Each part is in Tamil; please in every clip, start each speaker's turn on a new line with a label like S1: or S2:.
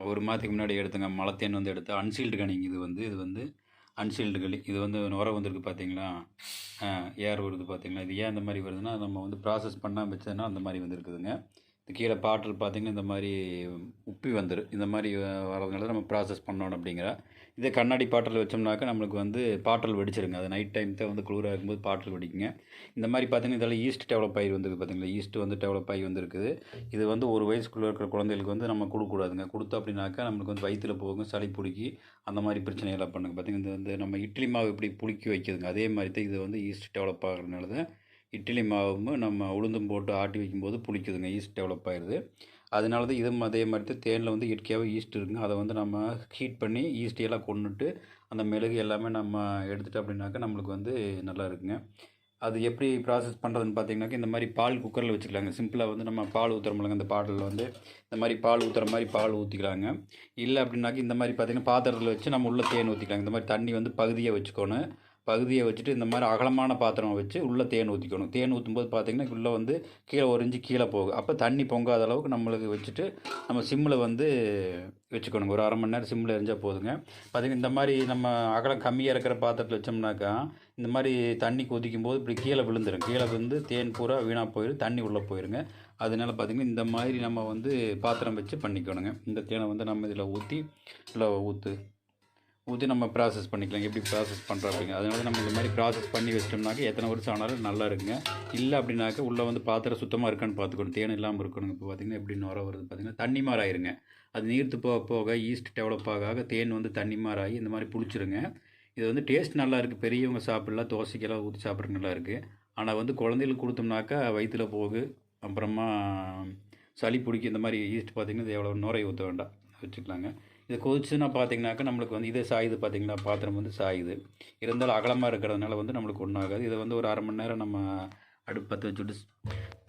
S1: ஒரு மாதத்துக்கு முன்னாடி எடுத்தங்க மலத்தேன் வந்து எடுத்து அன்சீல்டு கனிங் இது வந்து இது வந்து அன்சீல்டு களி. இது வந்து நுர வந்திருக்கு பார்த்தீங்களா ஏர் வருது பார்த்தீங்களா இது ஏன் இந்த மாதிரி வருதுன்னா நம்ம வந்து ப்ராசஸ் பண்ணாமல் வச்சதுன்னா அந்த மாதிரி வந்துருக்குதுங்க. கீழே பாட்டில் பார்த்தீங்கன்னா இந்த மாதிரி உப்பி வந்துடும் இந்த மாதிரி வரதுனால நம்ம ப்ராசஸ் பண்ணணும் அப்படிங்கிற. இதே கண்ணாடி பாட்டில் வச்சோம்னாக்கா நம்மளுக்கு வந்து பாட்டில் வெடிச்சிருங்க. அது நைட் டைம் தான் வந்து குளிராக இருக்கும்போது பாட்டில் வெடிக்குங்க. இந்த மாதிரி பார்த்தீங்கன்னா இதெல்லாம் ஈஸ்ட் டெவலப் ஆகி வந்துருக்கு பார்த்திங்களா? ஈஸ்ட் வந்து டெவலப் ஆகி வந்திருக்குது. இது வந்து ஒரு வயசுக்குள்ளே இருக்கிற குழந்தைகளுக்கு வந்து நம்ம கொடுக்கக்கூடாதுங்க. கொடுத்தோம் அப்படின்னாக்கா நம்மளுக்கு வந்து வயிற்றில் போகும் சளி பிடிக்கி அந்த மாதிரி பிரச்சனையெல்லாம் பண்ணுங்க. பார்த்தீங்கன்னா இது வந்து நம்ம இட்லி மாவு எப்படி புளிக்கி வைக்கிதுங்க அதே மாதிரி தான் இது வந்து ஈஸ்ட் டெவலப் ஆகிறதுனால தான் இட்லி மாவும் நம்ம உளுந்தும் போட்டு ஆட்டி வைக்கும்போது புளிக்குதுங்க ஈஸ்ட் டெவலப் ஆயிடுது அதனால தான் இதுவும் அதே மாதிரி தான் தேனில் வந்து இயற்கையாகவே ஈஸ்ட் இருக்குங்க. அதை வந்து நம்ம ஹீட் பண்ணி ஈஸ்டையெல்லாம் கொண்டுட்டு அந்த மிளகு எல்லாமே நம்ம எடுத்துகிட்டு அப்படின்னாக்கா நம்மளுக்கு வந்து நல்லா இருக்குங்க. அது எப்படி ப்ராசஸ் பண்ணுறதுன்னு பார்த்தீங்கன்னாக்கா இந்த மாதிரி பால் குக்கரில் வச்சுக்கலாங்க. சிம்பிளாக வந்து நம்ம பால் ஊற்றுறோம்லங்க அந்த பாட்டிலில் வந்து இந்த மாதிரி பால் ஊற்றுற மாதிரி பால் ஊற்றிக்கலாங்க இல்லை அப்படின்னாக்கா இந்த மாதிரி பார்த்தீங்கன்னா பாத்திரத்தில் வச்சு நம்ம உள்ளே தேன் ஊற்றிக்கலாங்க இந்த மாதிரி தண்ணி வந்து பகுதியை வச்சுக்கணும். பகுதியை வச்சுட்டு இந்த மாதிரி அகலமான பாத்திரம் வச்சு உள்ளே தேன் ஊற்றிக்கணும் தேன் ஊற்றும்போது பார்த்தீங்கன்னா உள்ளே வந்து கீழே ஒரு இன்ச்சு கீழே போகும். அப்போ தண்ணி பொங்காத அளவுக்கு நம்மளுக்கு வச்சுட்டு நம்ம சிம்மில் வந்து வச்சுக்கணுங்க. ஒரு அரை மணி நேரம் சிம்மில் எரிஞ்சால் போதுங்க. பார்த்திங்கன்னா இந்த மாதிரி நம்ம அகலம் கம்மியாக இருக்கிற பாத்திரத்தில் வச்சோம்னாக்கா இந்த மாதிரி தண்ணி கொதிக்கும் போது இப்படி கீழே விழுந்துடும் கீழே விழுந்து தேன் பூரா வீணாக போயிடும் தண்ணி உள்ளே போயிருங்க. அதனால பார்த்திங்கன்னா இந்த மாதிரி நம்ம வந்து பாத்திரம் வச்சு பண்ணிக்கணுங்க. இந்த தேனை வந்து நம்ம இதில் ஊற்றி இல்லை ஊற்று ஊற்றி நம்ம ப்ராசஸ் பண்ணிக்கலாம். எப்படி ப்ராசஸ் பண்ணுறோம் அப்படிங்க அதனால நம்ம இந்த மாதிரி ப்ராசஸ் பண்ணி வச்சிட்டோம்னாக்க எத்தனை வருஷம் ஆனாலும் நல்லா இருக்குங்க. இல்லை அப்படின்னாக்க உள்ளே வந்து பாத்திரம் சுத்தமாக இருக்கான்னு பார்த்துக்கணும் தேன் இல்லாமல் இருக்கணுங்க. இப்போ பார்த்தீங்கன்னா எப்படி நுர வருது பார்த்தீங்கன்னா தண்ணி மாதிரி ஆயிருங்க அது நீர்த்து போக போக ஈஸ்ட் டெவலப் ஆக ஆக தேன் வந்து தண்ணி மாதிரி ஆகி இந்த மாதிரி புளிச்சிருங்க. இது வந்து டேஸ்ட் நல்லா இருக்குது பெரியவங்க சாப்பிடலாம். தோசைக்கெல்லாம் ஊற்றி சாப்பிட்றது நல்லா இருக்குது ஆனால் வந்து குழந்தைகளுக்கு கொடுத்தோம்னாக்கா வயிற்றில் போகு. அப்புறமா சளி பிடிக்கும். இந்த மாதிரி ஈஸ்ட் பார்த்திங்கன்னா இது எவ்வளோ நுரை ஊற்ற வேண்டாம். வச்சுக்கலாங்க. இது கொதிச்சுன்னா பார்த்தீங்கன்னாக்கா நம்மளுக்கு வந்து இதே சாயுது பார்த்தீங்கன்னா பாத்திரம் வந்து சாயுது. இருந்தாலும் அகலமாக இருக்கிறதுனால வந்து நம்மளுக்கு ஒன்றாகாது இதை வந்து ஒரு அரை மணி நேரம் நம்ம அடுப்பு பற்ற வச்சுட்டு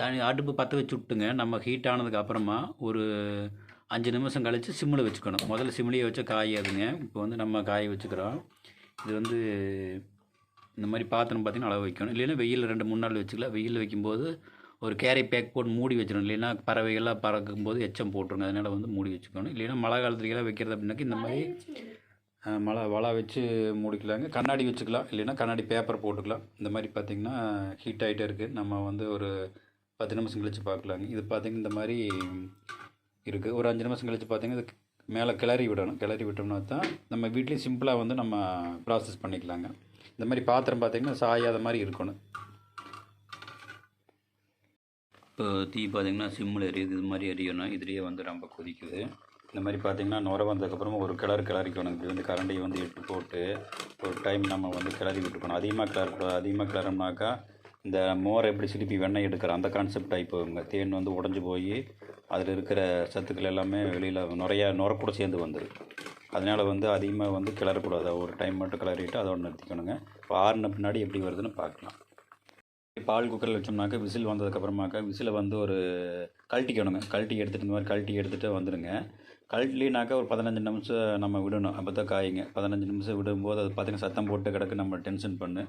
S1: தனி அடுப்பு பற்ற வச்சு விட்டுங்க. நம்ம ஹீட் ஆனதுக்கு அப்புறமா ஒரு அஞ்சு நிமிஷம் கழித்து சிம்மில் வச்சுக்கணும். முதல்ல சிம்மிலேயே வச்சா காயாதுங்க இப்போ வந்து நம்ம காய வச்சுக்கிறோம். இது வந்து இந்த மாதிரி பாத்திரம் பார்த்தீங்கன்னா அளவு வைக்கணும். இல்லைன்னா வெயில் ரெண்டு மூணு நாள் வச்சுக்கலாம். வெயில் வைக்கும்போது ஒரு கேரி பேக் போட்டு மூடி வச்சிடணும் இல்லைன்னா பறவைகள்லாம் பறக்கும்போது எச்சம் போட்டுருங்க. அதனால் வந்து மூடி வச்சுக்கணும். இல்லைன்னா மழை காலத்துலலாம் வைக்கிறது அப்படின்னாக்கா இந்த மாதிரி மழை வலை வச்சு மூடிக்கலாங்க. கண்ணாடி வச்சுக்கலாம். இல்லைன்னா கண்ணாடி பேப்பர் போட்டுக்கலாம். இந்த மாதிரி பார்த்திங்கன்னா ஹீட் ஆகிட்டே இருக்குது நம்ம வந்து ஒரு பத்து நிமிஷம் கழித்து பார்க்கலாங்க. இது பார்த்திங்கன்னா இந்த மாதிரி இருக்குது ஒரு அஞ்சு நிமிஷம் கழித்து பார்த்திங்கன்னா இது மேலே கிளறி விடணும். கிளறி விட்டோம்னா தான் நம்ம வீட்லேயும் சிம்பிளாக வந்து நம்ம ப்ராசஸ் பண்ணிக்கலாங்க. இந்த மாதிரி பாத்திரம் பார்த்திங்கன்னா சாயாத மாதிரி இருக்கணும். இப்போ தீ பார்த்திங்கன்னா சிம்மில் எரியுது இது மாதிரி எரியணும் இதுலேயே வந்து ரொம்ப கொதிக்குது. இந்த மாதிரி பார்த்திங்கன்னா நுர வந்ததுக்கப்புறமா ஒரு கிளறு கிளறிக்கணும் இப்படி வந்து கரண்டையை வந்து இட்டு போட்டு ஒரு டைம் நம்ம வந்து கிளறி விட்டுக்கணும் அதிகமாக கிளறக்கூடாது அதிகமாக கிளறோம்னாக்கா இந்த மோரை எப்படி சிலுப்பி வெண்ணெய் எடுக்கிற அந்த கான்செப்ட் ஆகி தேன் வந்து உடஞ்சி போய் அதில் இருக்கிற சத்துக்கள் எல்லாமே வெளியில் நிறையா நுர கூட சேர்ந்து வந்துடும் அதனால் வந்து அதிகமாக வந்து கிளறக்கூடாது. ஒரு டைம் மட்டும் கிளறிட்டு அதோட நிறுத்திக்கணுங்க. இப்போ ஆறுன பின்னாடி எப்படி வருதுன்னு பார்க்கலாம். பால் குக்கரில் வச்சோம்னாக்கா விசில் வந்ததுக்கப்புறமாக்கா விசிலை வந்து ஒரு கழட்டிக்கணுங்க. கழட்டி எடுத்துகிட்டு இந்த மாதிரி கழட்டி எடுத்துகிட்டு வந்துடுங்க. கழட்டினாக்கா ஒரு பதினஞ்சு நிமிஷம் நம்ம விடணும். அப்போ தான் காயுங்க. பதினஞ்சு நிமிஷம் விடும்போது அது பார்த்தீங்கன்னா சத்தம் போட்டு கிடக்கு. நம்ம டென்ஷன் பண்ணு.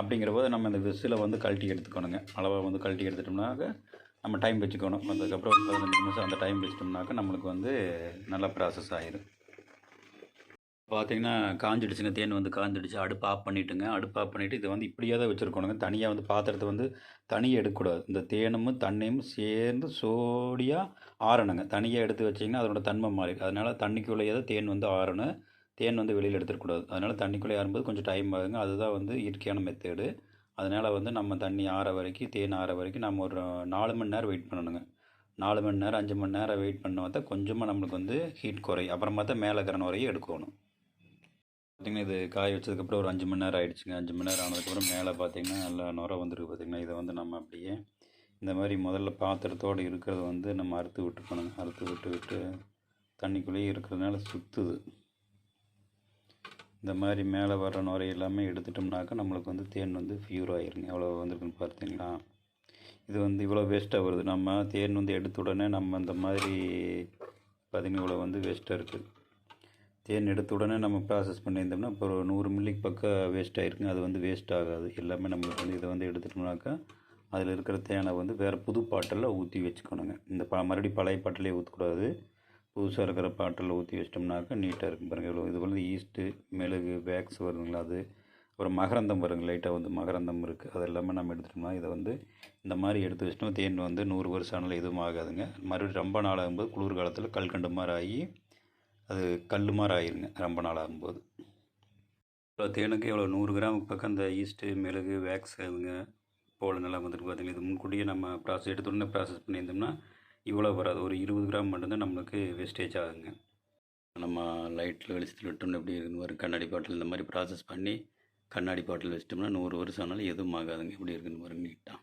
S1: அப்படிங்கிற போது நம்ம இந்த விசிலை வந்து கழட்டி எடுத்துக்கணுங்க. அளவாக வந்து கழட்டி எடுத்துட்டோம்னாக்க நம்ம டைம் வச்சுக்கணும். அதுக்கப்புறம் ஒரு பதினஞ்சு நிமிஷம் அந்த டைம் வச்சிட்டோம்னாக்கா நம்மளுக்கு வந்து நல்லா ப்ராசஸ் ஆகிடும் பார்த்தீங்கன்னா காஞ்சிடுச்சுங்க தேன் வந்து காஞ்சிடுச்சு அடுப்பு ஆஃப் பண்ணிவிட்டுங்க அடுப்பு ஆஃப் பண்ணிவிட்டு இதை வந்து இப்படியே தான் வச்சுருக்கணுங்க. தனியாக வந்து பாத்திரத்தை வந்து தனியாக எடுக்கக்கூடாது. இந்த தேனும் தண்ணியும் சேர்ந்து சோடியாக ஆறணுங்க. தனியாக எடுத்து வச்சிங்கன்னா அதனோட தன்மை மாறி அதனால் தண்ணிக்குள்ளேயே தான் தேன் வந்து ஆறணும். தேன் வந்து வெளியில் எடுத்துடக்கூடாது. அதனால் தண்ணிக்குள்ளே ஆறும்போது கொஞ்சம் டைம் ஆகுங்க. அதுதான் வந்து இயற்கையான மெத்தேடு அதனால் வந்து நம்ம தண்ணி ஆற வரைக்கும் தேன் ஆற வரைக்கும் நம்ம ஒரு நாலு மணி நேரம் வெயிட் பண்ணணுங்க. நாலு மணி நேரம் அஞ்சு மணி நேரம் வெயிட் பண்ணால் தான் கொஞ்சமாக நம்மளுக்கு வந்து ஹீட் குறையும். அப்புறமா தான் மேலே இருக்கிற நுரையை எடுக்கணும். பார்த்திங்கன்னா இது காய வச்சதுக்கப்புறம் ஒரு அஞ்சு மணி நேரம் ஆகிடுச்சுங்க அஞ்சு மணி நேரம் ஆனதுக்கப்புறம் மேலே பார்த்தீங்கன்னா நல்லா நுர வந்துருக்கு பார்த்திங்கன்னா இதை வந்து நம்ம அப்படியே இந்த மாதிரி முதல்ல பாத்திரத்தோடு இருக்கிறத வந்து நம்ம அறுத்து விட்டுக்கணுங்க அறுத்து விட்டு விட்டு தண்ணிக்குள்ளேயே இருக்கிறதுனால சுற்றுது இந்த மாதிரி மேலே வர்ற நுரை எல்லாமே எடுத்துட்டோம்னாக்கா நம்மளுக்கு வந்து தேன் வந்து ஃபியூர் ஆயிருங்க. எவ்வளோ வந்திருக்குன்னு பார்த்தீங்களா? இது வந்து இவ்வளோ வேஸ்ட்டாக வருது. நம்ம தேன் வந்து எடுத்த உடனே நம்ம இந்த மாதிரி பார்த்திங்கன்னா இவ்வளோ வந்து வேஸ்ட்டாக இருக்குது தேன் எடுத்த உடனே நம்ம ப்ராசஸ் பண்ணியிருந்தோம்னா இப்போ ஒரு நூறு மில்லிக்கு பக்கம் வேஸ்ட் ஆகிருக்குங்க அது வந்து வேஸ்ட் ஆகாது. எல்லாமே நம்மளுக்கு வந்து இதை வந்து எடுத்துட்டோம்னாக்கா அதில் இருக்கிற தேனை வந்து வேறு புது பாட்டிலில் ஊற்றி வச்சுக்கணுங்க. இந்த ப மறுபடியும் பழைய பாட்டிலே ஊற்றக்கூடாது புதுசாக இருக்கிற பாட்டில் ஊற்றி வச்சிட்டோம்னாக்கா நீட்டாக இருக்கும் பாருங்கள் இவ்வளோ இது வந்து ஈஸ்ட்டு மெழுகு வேக்ஸ் வருதுங்களா அது? அப்புறம் மகரந்தம் பாருங்கள் லைட்டாக வந்து மகரந்தம் இருக்குது அது எல்லாமே நம்ம எடுத்துட்டோம்னா இதை வந்து இந்த மாதிரி எடுத்து வச்சிட்டோம் தேன் வந்து நூறு வருஷம் ஆனாலும் எதுவும் ஆகாதுங்க. மறுபடியும் ரொம்ப நாள் ஆகும்போது குளிர் காலத்தில் கல்கண்டு மாதிரி ஆகி அது கல் மாதிரி ஆயிருங்க ரொம்ப நாள் ஆகும்போது. இவ்வளோ தேனுக்கு இவ்வளோ நூறு கிராமுக்கு பக்கம் இந்த ஈஸ்ட்டு மிளகு வேக்ஸ் இவங்க போல் நல்லா வந்துட்டு பார்த்தீங்கன்னா இது முன்கூட்டியே நம்ம ப்ராசஸ் எடுத்துடனே ப்ராசஸ் பண்ணியிருந்தோம்னா இவ்வளோ வராது. ஒரு இருபது கிராம் மட்டும்தான் நம்மளுக்கு வேஸ்டேஜ் ஆகுங்க. நம்ம லைட்டில் வெளிச்சத்தில் விட்டோம்னா எப்படி இருக்குன்னு வரும் கண்ணாடி பாட்டில் இந்த மாதிரி ப்ராசஸ் பண்ணி கண்ணாடி பாட்டில் வச்சிட்டோம்னா நூறு வருஷம் ஆனாலும் எதுவும் ஆகாதுங்க. எப்படி இருக்குன்னு வரும் நீட்டாக